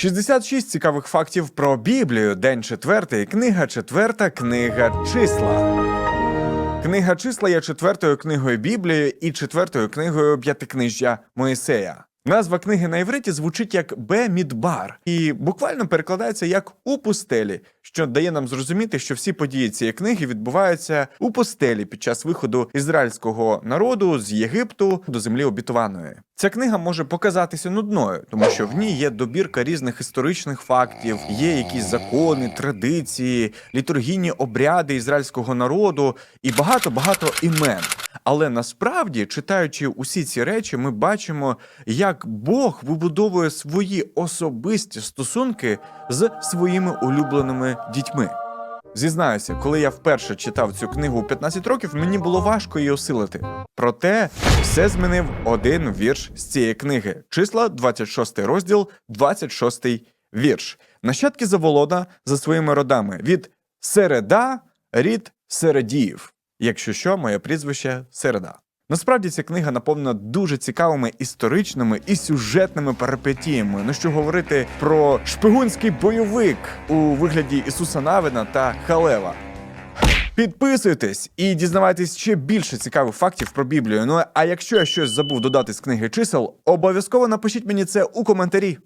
66 цікавих фактів про Біблію. День четвертий, книга четверта, книга числа. Книга числа є четвертою книгою Біблії і четвертою книгою п'ятикнижжя Моїсея. Назва книги на івриті звучить як Бе-Мідбар і буквально перекладається як у пустелі, що дає нам зрозуміти, що всі події цієї книги відбуваються у пустелі під час виходу ізраїльського народу з Єгипту до землі обітованої. Ця книга може показатися нудною, тому що в ній є добірка різних історичних фактів, є якісь закони, традиції, літургійні обряди ізраїльського народу і багато багато імен. Але насправді, читаючи усі ці речі, ми бачимо, як Бог вибудовує свої особисті стосунки з своїми улюбленими дітьми. Зізнаюся, коли я вперше читав цю книгу у 15 років, мені було важко її осилити. Проте все змінив один вірш з цієї книги. Числа 26 розділ, 26 вірш. Нащадки Заволода за своїми родами від Середа, рід Середіїв. Якщо що, моє прізвище Середа. Насправді ця книга наповнена дуже цікавими історичними і сюжетними перипетіями. Ну що говорити про шпигунський бойовик у вигляді Ісуса Навина та Халева. Підписуйтесь і дізнавайтесь ще більше цікавих фактів про Біблію. Ну а якщо я щось забув додати з книги чисел, обов'язково напишіть мені це у коментарі.